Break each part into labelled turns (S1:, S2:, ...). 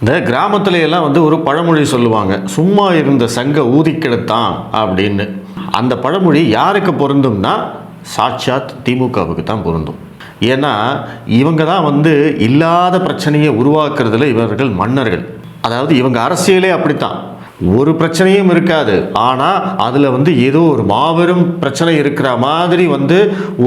S1: இந்த கிராமத்துல எல்லாம் வந்து ஒரு பழமொழி சொல்லுவாங்க சும்மா இருந்த சங்க ஊதிக்கெடுத்தான் அப்படின்னு. அந்த பழமொழி யாருக்கு பொருந்தும்னா சாட்சாத் திமுகவுக்கு தான் பொருந்தும். ஏன்னா இவங்க தான் வந்து இல்லாத பிரச்சனையை உருவாக்குறதுல இவர்கள் மன்னர்கள். அதாவது இவங்க அரசியலே அப்படித்தான். ஒரு பிரச்சனையும் இருக்காது. ஆனால் அதில் வந்து ஏதோ ஒரு மாபெரும் பிரச்சனை இருக்கிற மாதிரி வந்து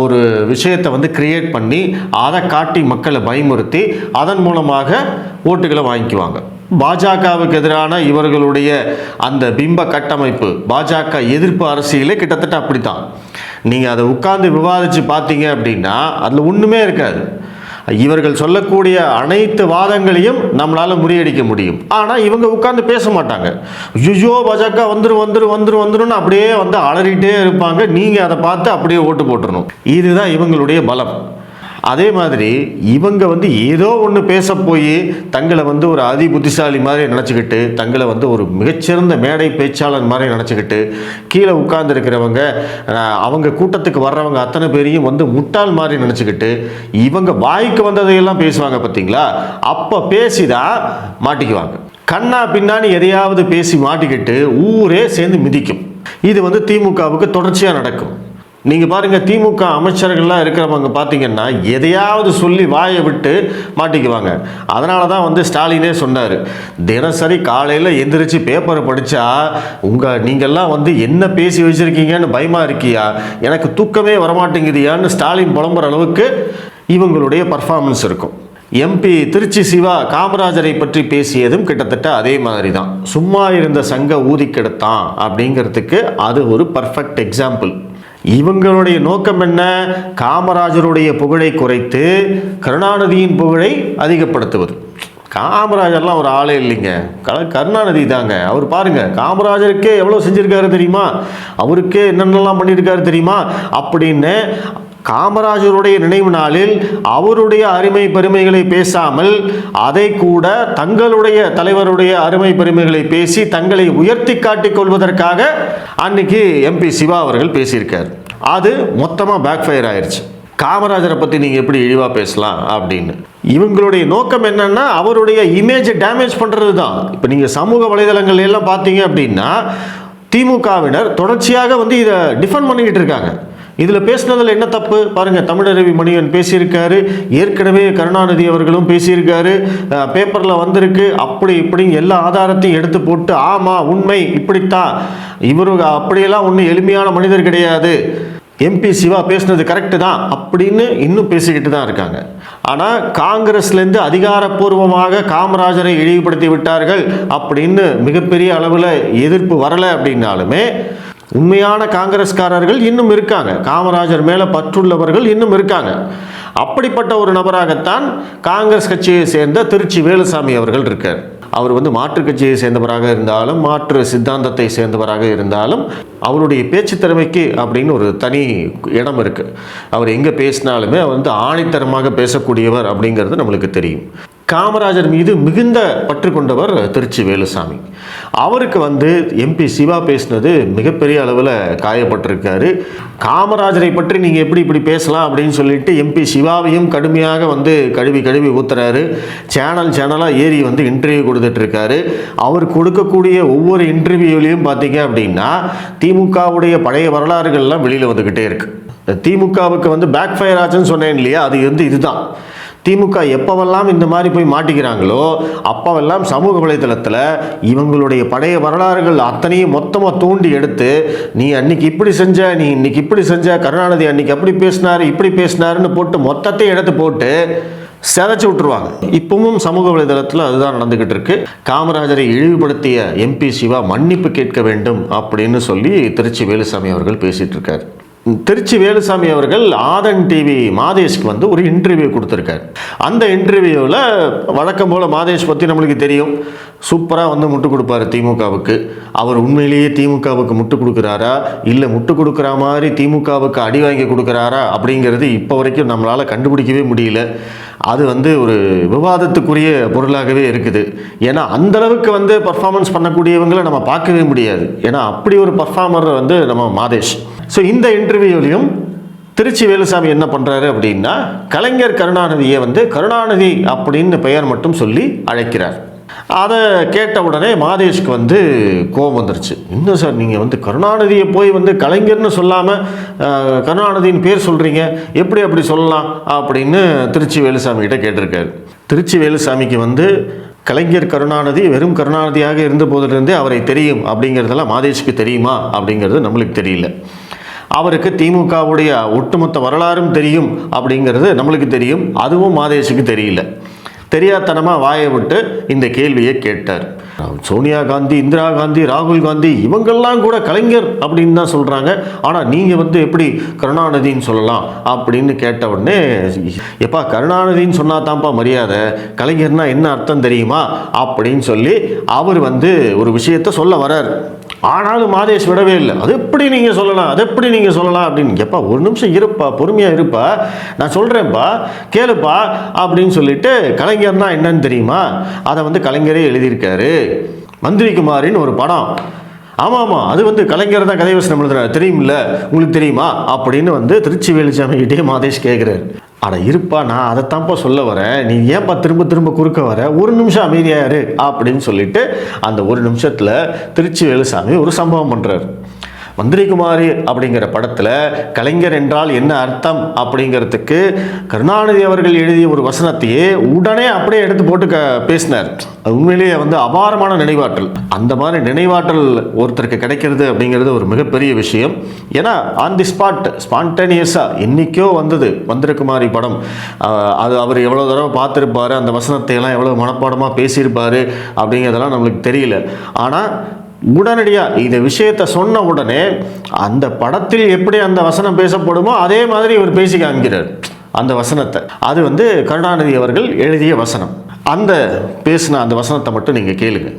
S1: ஒரு விஷயத்தை வந்து கிரியேட் பண்ணி அதை காட்டி மக்களை பயமுறுத்தி அதன் மூலமாக ஓட்டுகளை வாங்கிக்குவாங்க. பாஜகவுக்கு எதிரான இவர்களுடைய அந்த பிம்ப கட்டமைப்பு பாஜக எதிர்ப்பு அரசியலே கிட்டத்தட்ட அப்படித்தான். நீங்கள் அதை உட்கார்ந்து விவாதித்து பார்த்தீங்க அப்படின்னா அதில் ஒன்றுமே இருக்காது. இவர்கள் சொல்லக்கூடிய அனைத்து வாதங்களையும் நம்மளால் முறியடிக்க முடியும். ஆனால் இவங்க உட்காந்து பேச மாட்டாங்க. ஐயோ பாஜக வந்துடும் வந்துடும் வந்துடும் வந்துடும் அப்படியே வந்து அலறிட்டே இருப்பாங்க. நீங்கள் அதை பார்த்து அப்படியே ஓட்டு போட்டுடணும் இதுதான் இவங்களுடைய பலம். அதே மாதிரி இவங்க வந்து ஏதோ ஒன்று பேச போய் தங்களை வந்து ஒரு அதி புத்திசாலி மாதிரி நினச்சிக்கிட்டு தங்களை வந்து ஒரு மிகச்சிறந்த மேடை பேச்சாளர் மாதிரி நினச்சிக்கிட்டு கீழே உட்கார்ந்துருக்கிறவங்க அவங்க கூட்டத்துக்கு வர்றவங்க அத்தனை பேரையும் வந்து முட்டாள் மாதிரி நினச்சிக்கிட்டு இவங்க வாய்க்கு வந்ததையெல்லாம் பேசுவாங்க பார்த்தீங்களா அப்போ பேசிதான் மாட்டிக்குவாங்க. கண்ணா பின்னாடி எதையாவது பேசி மாட்டிக்கிட்டு ஊரே சேர்ந்து மிதிக்கும். இது வந்து திமுகவுக்கு தொடர்ச்சியாக நடக்கும். நீங்கள் பாருங்கள் திமுக அமைச்சர்கள்லாம் இருக்கிறவங்க பார்த்தீங்கன்னா எதையாவது சொல்லி வாயை விட்டு மாட்டிக்குவாங்க. அதனால தான் வந்து ஸ்டாலினே சொன்னார். தினசரி காலையில் எந்திரிச்சு பேப்பரை படித்தா உங்கள் நீங்கள்லாம் வந்து என்ன பேசி வச்சுருக்கீங்கன்னு பயமாக இருக்கியா? எனக்கு தூக்கமே வரமாட்டேங்குதியான்னு ஸ்டாலின் புலம்புற அளவுக்கு இவங்களுடைய பர்ஃபார்மன்ஸ் இருக்கும். எம்பி திருச்சி சிவா காமராஜரை பற்றி பேசியதும் கிட்டத்தட்ட அதே மாதிரி தான் சும்மா இருந்த சங்க ஊதிக்கெடுத்தான் அப்படிங்கிறதுக்கு அது ஒரு பர்ஃபெக்ட் எக்ஸாம்பிள் இவங்களுடைய நோக்கம் என்ன? காமராஜருடைய புகழை குறைத்து கருணாநிதியின் புகழை அதிகப்படுத்துவது. காமராஜர்லாம் ஒரு ஆளே இல்லைங்க. க- கருணாநிதி தாங்க. அவர் பாருங்கள் காமராஜருக்கே எவ்வளோ செஞ்சுருக்காரு தெரியுமா? அவருக்கே என்னென்னலாம் பண்ணியிருக்காரு தெரியுமா? அப்படின்னு காமராஜருடைய நினைவு நாளில் அவருடைய அருமை பெருமைகளை பேசாமல் அதை கூட தங்களுடைய தலைவருடைய அருமை பெருமைகளை பேசி தங்களை உயர்த்தி காட்டிக் கொள்வதற்காக அன்னைக்கு எம்பி சிவா அவர்கள் பேசியிருக்கார். அது மொத்தமாக பேக் ஃபயர் ஆயிடுச்சு காமராஜரை பற்றி நீங்கள் எப்படி இழிவாக பேசலாம் அப்படின்னு. இவங்களுடைய நோக்கம் என்னன்னா அவருடைய இமேஜை டேமேஜ் பண்ணுறது தான் இப்போ நீங்கள் சமூக வலைதளங்கள் எல்லாம் பார்த்தீங்க அப்படின்னா திமுகவினர் தொடர்ச்சியாக வந்து இதை டிஃபெண்ட் பண்ணிக்கிட்டு இருக்காங்க. இதில் பேசுனதில் என்ன தப்பு? பாருங்கள் தமிழரவி மணியன் பேசியிருக்காரு. ஏற்கனவே கருணாநிதி அவர்களும் பேசியிருக்காரு. பேப்பரில் வந்திருக்கு. அப்படி இப்படி எல்லா ஆதாரத்தையும் எடுத்து போட்டு ஆமாம் உண்மை இப்படித்தான். இவரு அப்படியெல்லாம் ஒன்றும் எளிமையான மனிதர் கிடையாது. எம்பி சிவா பேசுனது கரெக்டு தான். அப்படின்னு இன்னும் பேசிக்கிட்டு தான் இருக்காங்க. ஆனால் காங்கிரஸ்லேருந்து அதிகாரப்பூர்வமாக காமராஜரை இழிவுபடுத்தி விட்டார்கள் அப்படின்னு மிகப்பெரிய அளவில் எதிர்ப்பு வரலை அப்படின்னாலுமே உண்மையான காங்கிரஸ்காரர்கள் இன்னும் இருக்காங்க. காமராஜர் மேலே பற்றுள்ளவர்கள் இன்னும் இருக்காங்க. அப்படிப்பட்ட ஒரு நபராகத்தான் காங்கிரஸ் கட்சியை சேர்ந்த திருச்சி வேலுசாமி அவர்கள் இருக்கார். அவர் வந்து மாற்றுக் கட்சியை சேர்ந்தவராக இருந்தாலும் மாற்று சித்தாந்தத்தை சேர்ந்தவராக இருந்தாலும் அவருடைய பேச்சு திறமைக்கு அப்படின்னு ஒரு தனி இடம் இருக்குது அவர் எங்கே பேசினாலுமே அவர் வந்து ஆணித்தரமாக பேசக்கூடியவர் அப்படிங்கிறது நம்மளுக்கு தெரியும். காமராஜர் மீது மிகுந்த பற்று கொண்டவர் திருச்சி வேலுசாமி. அவருக்கு வந்து எம்பி சிவா பேசினது மிகப்பெரிய அளவில் காயப்பட்டிருக்காரு. காமராஜரை பற்றி நீங்கள் எப்படி இப்படி பேசலாம் அப்படின்னு சொல்லிட்டு எம்பி சிவாவையும் கடுமையாக வந்து கழுவி கழுவி ஊத்துறாரு. சேனல் சேனலாக ஏறி வந்து இன்டர்வியூ கொடுத்துட்ருக்காரு. அவர் கொடுக்கக்கூடிய ஒவ்வொரு இன்டர்வியூலையும் பார்த்தீங்க அப்படின்னா திமுகவுடைய பழைய வரலாறுகள்லாம் வெளியில் வந்துக்கிட்டே இருக்குது திமுகவுக்கு வந்து பேக் ஃபயர் ஆச்சுன்னு சொன்னேன் இல்லையா? அது வந்து இதுதான். திமுக எப்போவெல்லாம் இந்த மாதிரி போய் மாட்டிக்கிறாங்களோ அப்போவெல்லாம் சமூக வலைதளத்தில் இவங்களுடைய பழைய வரலாறுகள் அத்தனையும் மொத்தமாக தூண்டி எடுத்து நீ அன்னைக்கு இப்படி செஞ்ச நீ இன்னைக்கு இப்படி செஞ்ச கருணாநிதி அன்னைக்கு அப்படி பேசினாரு இப்படி பேசினாருன்னு போட்டு மொத்தத்தையும் எடுத்து போட்டு சிதைச்சு விட்டுருவாங்க. இப்பவும் சமூக வலைதளத்தில் அதுதான் நடந்துகிட்டு இருக்கு. காமராஜரை இழிவுபடுத்திய எம்பி சிவா மன்னிப்பு கேட்க வேண்டும் அப்படின்னு சொல்லி திருச்சி வேலுசாமி அவர்கள் பேசிட்டு இருக்காரு. திருச்சி வேலுசாமி அவர்கள் ஆதன் டிவி மாதேஷ்க்கு வந்து ஒரு இன்டர்வியூ கொடுத்துருக்காரு. அந்த இன்டர்வியூவில் வழக்கம் போல் மாதேஷ் பற்றி நம்மளுக்கு தெரியும். சூப்பராக வந்து முட்டு கொடுப்பாரு திமுகவுக்கு. அவர் உண்மையிலேயே திமுகவுக்கு முட்டு கொடுக்குறாரா? இல்லை முட்டு கொடுக்குற மாதிரி திமுகவுக்கு அடி வாங்கி கொடுக்குறாரா? அப்படிங்கிறது இப்போ வரைக்கும் நம்மளால் கண்டுபிடிக்கவே முடியல. அது வந்து ஒரு விவாதத்துக்குரிய பொருளாகவே இருக்குது. ஏன்னா அந்த அளவுக்கு வந்து பர்ஃபார்மன்ஸ் பண்ணக்கூடியவங்களை நம்ம பார்க்கவே முடியாது. ஏன்னா அப்படி ஒரு பர்ஃபார்மர் வந்து நம்ம மாதேஷ். ஸோ இந்த இன்டர்வியூலையும் திருச்சி வேலுசாமி என்ன பண்ணுறாரு அப்படின்னா கலைஞர் கருணாநிதியை வந்து கருணாநிதி அப்படின்னு பெயர் மட்டும் சொல்லி அழைக்கிறார். அதை கேட்ட உடனே மாதேஷ்க்கு வந்து கோபம் வந்துருச்சு. இன்னும் சார் நீங்கள் வந்து கருணாநிதியை போய் வந்து கலைஞர்னு சொல்லாமல் கருணாநிதியின் பேர் சொல்கிறீங்க எப்படி அப்படி சொல்லலாம் அப்படின்னு திருச்சி வேலுசாமிகிட்ட கேட்டிருக்காரு. திருச்சி வேலுசாமிக்கு வந்து கலைஞர் கருணாநிதி வெறும் கருணாநிதியாக இருந்த போதிலிருந்தே அவரை தெரியும் அப்படிங்கிறதெல்லாம் மாதேஷ்க்கு தெரியுமா அப்படிங்கிறது நம்மளுக்கு தெரியல. அவருக்கு திமுகவுடைய ஒட்டுமொத்த வரலாறும் தெரியும் அப்படிங்கிறது நம்மளுக்கு தெரியும். அதுவும் மாதேஷுக்கு தெரியல. தெரியாதனமாக வாயை விட்டு இந்த கேள்வியை கேட்டார். சோனியா காந்தி இந்திரா காந்தி ராகுல் காந்தி இவங்கெல்லாம் கூட கலைஞர் அப்படின்னு தான் சொல்கிறாங்க ஆனால் நீங்கள் வந்து எப்படி கருணாநிதின்னு சொல்லலாம் அப்படின்னு கேட்ட உடனே எப்பா கருணாநிதின்னு சொன்னா தான்ப்பா மரியாதை கலைஞர்னா என்ன அர்த்தம் தெரியுமா அப்படின்னு சொல்லி அவர் வந்து ஒரு விஷயத்த சொல்ல வரார் ஆனாலும் மாதேஷ் விடவே இல்லை. அது எப்படி நீங்கள் சொல்லலாம்? அது எப்படி நீங்கள் சொல்லலாம் அப்படின்னு? எப்பா ஒரு நிமிஷம் இருப்பா பொறுமையாக இருப்பா. நான் சொல்கிறேன்ப்பா கேளுப்பா அப்படின்னு சொல்லிட்டு கலைஞர்னா என்னன்னு தெரியுமா? அதை வந்து கலைஞரே எழுதியிருக்காரு. மந்திரிக்குமாரின்னு ஒரு படம். ஆமாம் ஆமாம் அது வந்து கலைஞர் தான் கதை வசனம் எழுதுறாரு. தெரியுமில்ல? உங்களுக்கு தெரியுமா? அப்படின்னு வந்து திருச்சி வேலுச்சாமிகிட்டே மாதேஷ் கேட்குறாரு அட இருப்பா நான் அதைத்தான்ப்பா சொல்ல வரேன் நீ ஏன்ப்பா திரும்ப திரும்ப குறுக்க வர? ஒரு நிமிஷம் அமைதியாரு அப்படின்னு சொல்லிட்டு அந்த ஒரு நிமிஷத்தில் திருச்சி வேலுசாமி ஒரு சம்பவம் பண்ணுறாரு மந்திரிகுமாரி அப்படிங்கிற படத்தில் கலைஞர் என்றால் என்ன அர்த்தம் அப்படிங்கிறதுக்கு கருணாநிதி அவர்கள் எழுதிய ஒரு வசனத்தையே உடனே அப்படியே எடுத்து போட்டு க பேசினார். உண்மையிலேயே வந்து அபாரமான நினைவாற்றல். அந்த மாதிரி நினைவாற்றல் ஒருத்தருக்கு கிடைக்கிறது அப்படிங்கிறது ஒரு மிகப்பெரிய விஷயம். ஏன்னா ஆன் தி ஸ்பாட் ஸ்பான்டேனியஸாக இன்றைக்கோ வந்தது மந்திரகுமாரி படம். அது அவர் எவ்வளோ தடவை பார்த்துருப்பாரு அந்த வசனத்தை எல்லாம் எவ்வளோ மனப்பாடமாக பேசியிருப்பார் அப்படிங்கிறதெல்லாம் நம்மளுக்கு தெரியல. ஆனால் உடனடியாக இந்த விஷயத்தை சொன்ன உடனே அந்த படத்தில் எப்படி அந்த வசனம் பேசப்படுமோ அதே மாதிரி இவர் பேசி காமிக்கிறார் அந்த வசனத்தை. அது வந்து கருணாநிதி அவர்கள் எழுதிய வசனம். அந்த பேசின அந்த வசனத்தை மட்டும் நீங்கள் கேளுங்க.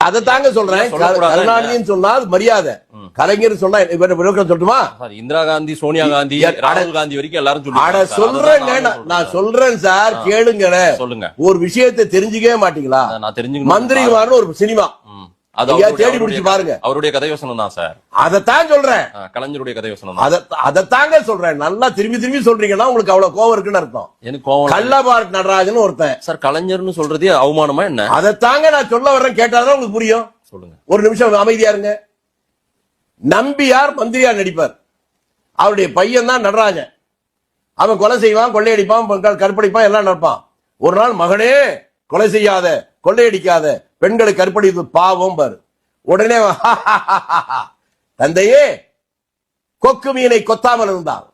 S2: அதை தாங்க சொல்றேன்.
S3: சொல்லக்கூடாது.
S2: கருணாநிதின்னு சொன்னால் மரியாதை. கலைஞர் சொன்னா சொல்லட்டுமா?
S3: சார் இந்திரா காந்தி சோனியா காந்தி ராகுல் காந்தி வரைக்கும் எல்லாரும்
S2: அட. சொல்றேங்க நான் சொல்றேன். சார். கேளுங்களேன்.
S3: சொல்லுங்க.
S2: ஒரு விஷயத்தை தெரிஞ்சுக்கவே மாட்டீங்களா?
S3: நான் தெரிஞ்சுக்கணும்?
S2: மந்திரிகுமார்னு ஒரு சினிமா. தேடி பிடிச்சு பாருங்க.
S3: அவருடைய கதை வசனம் தான் சார்.
S2: அதைத்தான் சொல்றேன்.
S3: கலைஞருடைய கதை வசனம் தான்.
S2: அத அதைத்தாங்க சொல்றேன். நல்லா திரும்பி திரும்பி சொல்றீங்கன்னா உங்களுக்கு அவ்வளவு கோவம் இருக்குன்னு அர்த்தம்.
S3: எனக்கு கோவம்.
S2: கள்ளபாரத் நடராஜன் ஒருத்தன்.
S3: சார் கலைஞர்னு சொல்றதே அவமானமா என்ன?
S2: அதைத்தாங்க நான் சொல்ல வர்றேன். கேட்டாதான் உங்களுக்கு புரியும்.
S3: சொல்லுங்க.
S2: ஒரு நிமிஷம் அமைதியா இருங்க. நம்பியார் மந்திரியா நடிப்பார். அவருடைய பையன் தான் நடராஜன். அவன் கொலை செய்வான் கொள்ளையடிப்பான் கற்பழிப்பான் எல்லாம் நடப்பான். ஒரு நாள் மகனே கொலை செய்யாத. கொள்ளையடிக்காத பெண்களை கற்பழிப்பது பாவம் பாரு. உடனே தந்தையே கொக்கு மீனை கொத்தாமல் இருந்தால்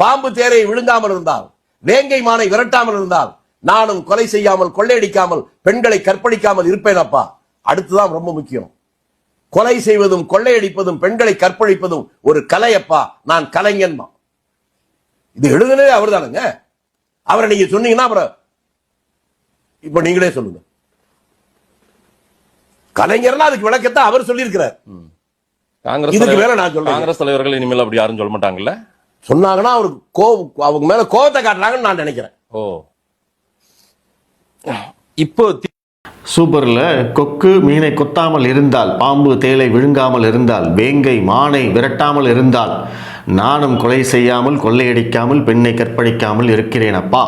S2: பாம்பு தேரை விழுங்காமல் இருந்தால் வேங்கை மானை விரட்டாமல் இருந்தால் நானும் கொலை செய்யாமல் கொள்ளையடிக்காமல் பெண்களை கற்பழிக்காமல் இருப்பேன் அப்பா. அடுத்துதான் ரொம்ப முக்கியம். கொலை செய்வதும் கொள்ளையடிப்பதும் பெண்களை கற்பழிப்பதும் ஒரு கலையப்பா நான் கலைஞன் இது எழுதுனதே அவர் தானுங்க அவரை நீங்க சொன்னீங்கன்னா அப்புறம் இப்ப நீங்களே சொல்லுங்க. கலைஞர்னா அதுக்கு விளக்கத்தை அவர் சொல்லியிருக்கிறார்.
S3: காங்கிரஸ்
S2: இதுக்கு மேல நான் சொல்றேன்.
S3: காங்கிரஸ் தலைவர்கள் இனிமேல் அப்படி யாரும் சொல்ல மாட்டாங்கல்ல?
S2: சொன்னாங்கன்னா அவருக்கு கோவம் அவங்க மேல கோவத்தை காட்டுறாங்கன்னு நான் நினைக்கிறேன்.
S3: ஓ. இப்போ
S1: சூப்பரில் கொக்கு மீனை கொத்தாமல் இருந்தால் பாம்பு தேலை விழுங்காமல் இருந்தால் வேங்கை மானை விரட்டாமல் இருந்தால் நானும் கொலை செய்யாமல் கொள்ளையடிக்காமல் பெண்ணை கற்பழிக்காமல் இருக்கிறேன் அப்பா.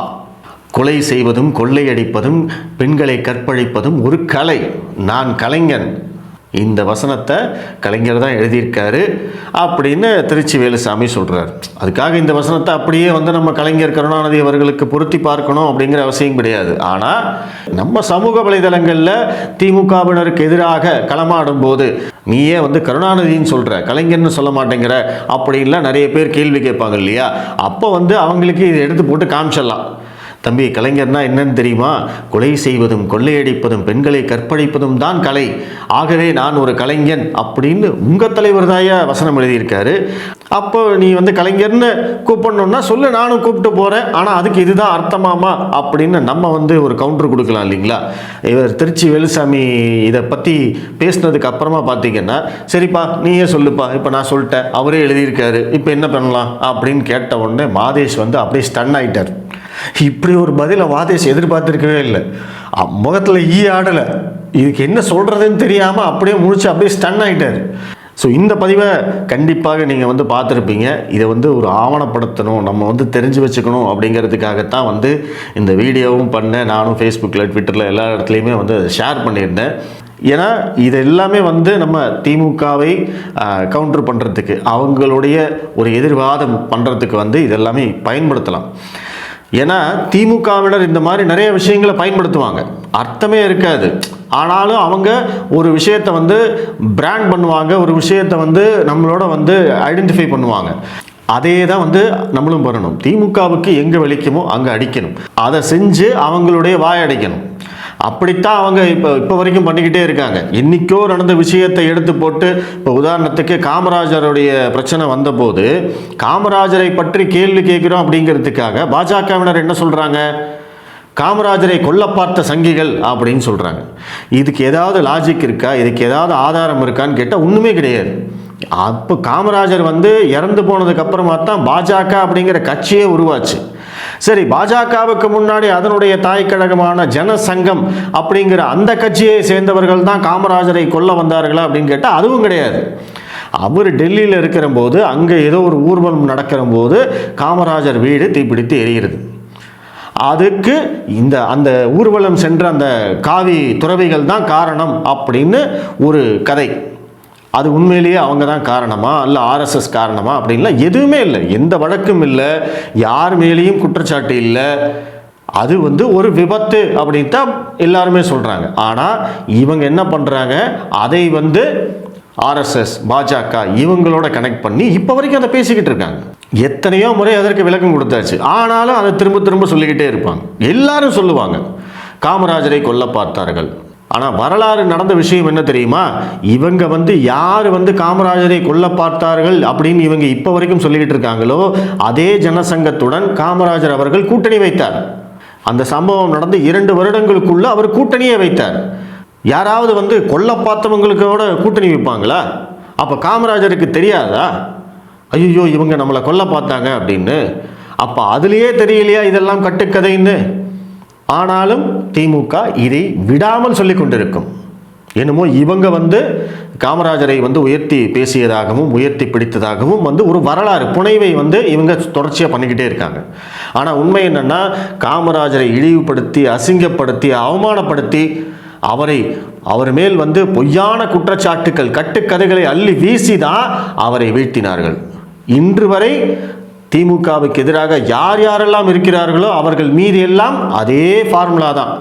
S1: கொலை செய்வதும் கொள்ளையடிப்பதும் பெண்களை கற்பழிப்பதும் ஒரு கலை. நான் கலைஞன். இந்த வசனத்தை கலைஞர் தான் எழுதியிருக்காரு. அப்படின்னு திருச்சி வேலுசாமி சொல்கிறார் அதுக்காக இந்த வசனத்தை அப்படியே வந்து நம்ம கலைஞர் கருணாநிதி அவர்களுக்கு பொருத்தி பார்க்கணும் அப்படிங்கிற அவசியம் கிடையாது. ஆனால் நம்ம சமூக வலைதளங்களில் திமுகவினருக்கு எதிராக களமாடும் போது நீயே வந்து கருணாநிதின்னு சொல்கிற கலைஞர்னு சொல்ல மாட்டேங்கிற அப்படின்லாம் நிறைய பேர் கேள்வி கேட்பாங்க இல்லையா? அப்போ வந்து அவங்களுக்கு இதை எடுத்து போட்டு காமிச்சிடலாம். தம்பி கலைஞர்னா என்னன்னு தெரியுமா? கொலை செய்வதும் கொள்ளையடிப்பதும் பெண்களை கற்பழிப்பதும் தான் கலை. ஆகவே நான் ஒரு கலைஞன் அப்படின்னு உங்கள் தலைவர் தாயா வசனம் எழுதியிருக்காரு. அப்போ நீ வந்து கலைஞர்னு கூப்பிடணும்னா சொல்லு நானும் கூப்பிட்டு போகிறேன் ஆனால் அதுக்கு இதுதான் அர்த்தமாமா? அப்படின்னு நம்ம வந்து ஒரு கவுண்டர் கொடுக்கலாம் இல்லைங்களா? இவர் திருச்சி வேலுசாமி இதை பற்றி பேசுனதுக்கு அப்புறமா பார்த்தீங்கன்னா சரிப்பா நீயே சொல்லுப்பா இப்போ நான் சொல்லிட்டேன் அவரே எழுதியிருக்காரு இப்போ என்ன பண்ணலாம்? அப்படின்னு கேட்ட உடனே மாதேஷ் வந்து அப்படியே ஸ்டன் ஆயிட்டார். இப்படி ஒரு பதிலை வாதேஷ் எதிர்பார்த்திருக்கவே இல்லை. முகத்தில் ஈ ஆடலை. இதுக்கு என்ன சொல்கிறதுன்னு தெரியாமல் அப்படியே முழிச்சு அப்படியே ஸ்டன் ஆகிட்டார் ஸோ இந்த பதிவை கண்டிப்பாக நீங்கள் வந்து பார்த்துருப்பீங்க. இதை வந்து ஒரு ஆவணப்படுத்தணும் நம்ம வந்து தெரிஞ்சு வச்சுக்கணும் அப்படிங்கிறதுக்காகத்தான் வந்து இந்த வீடியோவும் பண்ணேன். நானும் ஃபேஸ்புக்கில் ட்விட்டரில் எல்லா இடத்துலையுமே வந்து ஷேர் பண்ணியிருந்தேன். ஏன்னா இது எல்லாமே வந்து நம்ம திமுகவை கவுண்டர் பண்ணுறதுக்கு அவங்களுடைய ஒரு எதிர்வாதம் பண்ணுறதுக்கு வந்து இதெல்லாமே பயன்படுத்தலாம். ஏன்னா திமுகவினர் இந்த மாதிரி நிறைய விஷயங்களை பயன்படுத்துவாங்க. அர்த்தமே இருக்காது. ஆனாலும் அவங்க ஒரு விஷயத்தை வந்து பிராண்ட் பண்ணுவாங்க ஒரு விஷயத்தை வந்து நம்மளோட வந்து ஐடென்டிஃபை பண்ணுவாங்க. அதே தான் வந்து நம்மளும் பண்ணணும். திமுகவுக்கு எங்கே வலிக்குமோ அங்கே அடிக்கணும். அதை செஞ்சு அவங்களுடைய வாயடைக்கணும் அப்படித்தான் அவங்க இப்போ இப்போ வரைக்கும் பண்ணிக்கிட்டே இருக்காங்க. இன்றைக்கோ நடந்த விஷயத்தை எடுத்து போட்டு இப்போ உதாரணத்துக்கு காமராஜருடைய பிரச்சனை வந்தபோது காமராஜரை பற்றி கேள்வி கேட்குறோம் அப்படிங்கிறதுக்காக பாஜகவினர் என்ன சொல்கிறாங்க காமராஜரை கொல்ல பார்த்த சங்கிகள் அப்படின்னு சொல்கிறாங்க இதுக்கு ஏதாவது லாஜிக் இருக்கா? இதுக்கு ஏதாவது ஆதாரம் இருக்கான்னு கேட்டால் ஒன்றுமே கிடையாது. அப்போ காமராஜர் வந்து இறந்து போனதுக்கப்புறமா தான் பாஜக அப்படிங்கிற கட்சியே உருவாச்சு. சரி பாஜகவுக்கு முன்னாடி அதனுடைய தாய் கழகமான ஜனசங்கம் அப்படிங்கிற அந்த கட்சியை சேர்ந்தவர்கள் தான் காமராஜரை கொல்ல வந்தார்களா அப்படின்னு கேட்டால் அதுவும் கிடையாது. அவர் டெல்லியில் இருக்கிற போது அங்கே ஏதோ ஒரு ஊர்வலம் நடக்கிற போது காமராஜர் வீடு தீப்பிடித்து எரிகிறது. அதுக்கு இந்த அந்த ஊர்வலம் சென்ற அந்த காவி துறவிகள் தான் காரணம் அப்படின்னு ஒரு கதை. அது உண்மையிலேயே அவங்க தான் காரணமா இல்லை ஆர்எஸ்எஸ் காரணமா? அப்படின்லாம் எதுவுமே இல்லை. எந்த வழக்கும் இல்லை. யார் மேலேயும் குற்றச்சாட்டு இல்லை. அது வந்து ஒரு விபத்து அப்படின்னு தான் எல்லாருமே சொல்கிறாங்க ஆனால் இவங்க என்ன பண்ணுறாங்க அதை வந்து ஆர்எஸ்எஸ் பாஜக இவங்களோட கனெக்ட் பண்ணி இப்போ வரைக்கும் அதை பேசிக்கிட்டு இருக்காங்க. எத்தனையோ முறை அதற்கு விளக்கம் கொடுத்தாச்சு. ஆனாலும் அதை திரும்ப திரும்ப சொல்லிக்கிட்டே இருப்பாங்க. எல்லாரும் சொல்லுவாங்க காமராஜரை கொல்ல பார்த்தார்கள். ஆனால் வரலாறு நடந்த விஷயம் என்ன தெரியுமா? இவங்க வந்து யார் வந்து காமராஜரை கொல்ல பார்த்தார்கள் அப்படின்னு இவங்க இப்போ வரைக்கும் சொல்லிக்கிட்டு இருக்காங்களோ அதே ஜனசங்கத்துடன் காமராஜர் அவர்கள் கூட்டணி வைத்தார். அந்த சம்பவம் நடந்து இரண்டு வருடங்களுக்குள்ள அவர் கூட்டணியே வைத்தார். யாராவது வந்து கொல்ல பார்த்தவங்களுக்கோட கூட்டணி வைப்பாங்களா? அப்போ காமராஜருக்கு தெரியாதா? ஐயோ இவங்க நம்மளை கொல்ல பார்த்தாங்க அப்படின்னு. அப்போ அதுலேயே தெரியலையா இதெல்லாம் கட்டுக்கதைன்னு? ஆனாலும் திமுக இதை விடாமல் சொல்லிக் கொண்டிருக்கும். என்னமோ இவங்க வந்து காமராஜரை வந்து உயர்த்தி பேசியதாகவும் உயர்த்தி பிடித்ததாகவும் வந்து ஒரு வரலாறு புனைவை வந்து இவங்க தொடர்ச்சியாக பண்ணிக்கிட்டே இருக்காங்க. ஆனால் உண்மை என்னென்னா காமராஜரை இழிவுபடுத்தி அசிங்கப்படுத்தி அவமானப்படுத்தி அவரை அவர் மேல் வந்து பொய்யான குற்றச்சாட்டுக்கள் கட்டுக்கதைகளை அள்ளி வீசி தான் அவரை வீழ்த்தினார்கள். இன்று வரை திமுகவுக்கு எதிராக யார் யாரெல்லாம் இருக்கிறார்களோ அவர்கள் மீது எல்லாம் அதே ஃபார்முலா தான்.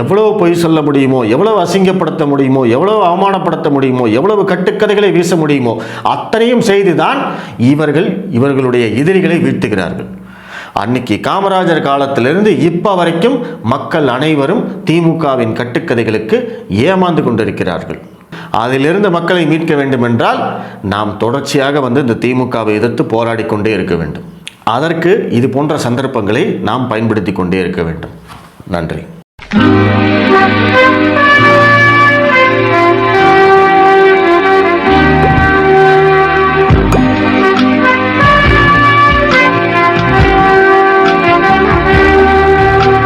S1: எவ்வளவு பொய் சொல்ல முடியுமோ எவ்வளவு அசிங்கப்படுத்த முடியுமோ எவ்வளவு அவமானப்படுத்த முடியுமோ எவ்வளவு கட்டுக்கதைகளை வீச முடியுமோ அத்தனையும் செய்துதான் இவர்கள் இவர்களுடைய எதிரிகளை வீழ்த்துகிறார்கள். அன்னைக்கு காமராஜர் காலத்திலிருந்து இப்போ வரைக்கும் மக்கள் அனைவரும் திமுகவின் கட்டுக்கதைகளுக்கு ஏமாந்து கொண்டிருக்கிறார்கள். அதிலிருந்து மக்களை மீட்க வேண்டும் என்றால் நாம் தொடர்ச்சியாக வந்து இந்த திமுகவை எதிர்த்து போராடி கொண்டே இருக்க வேண்டும். அதற்கு இது போன்ற சந்தர்ப்பங்களை நாம் பயன்படுத்தி கொண்டே இருக்க வேண்டும். நன்றி.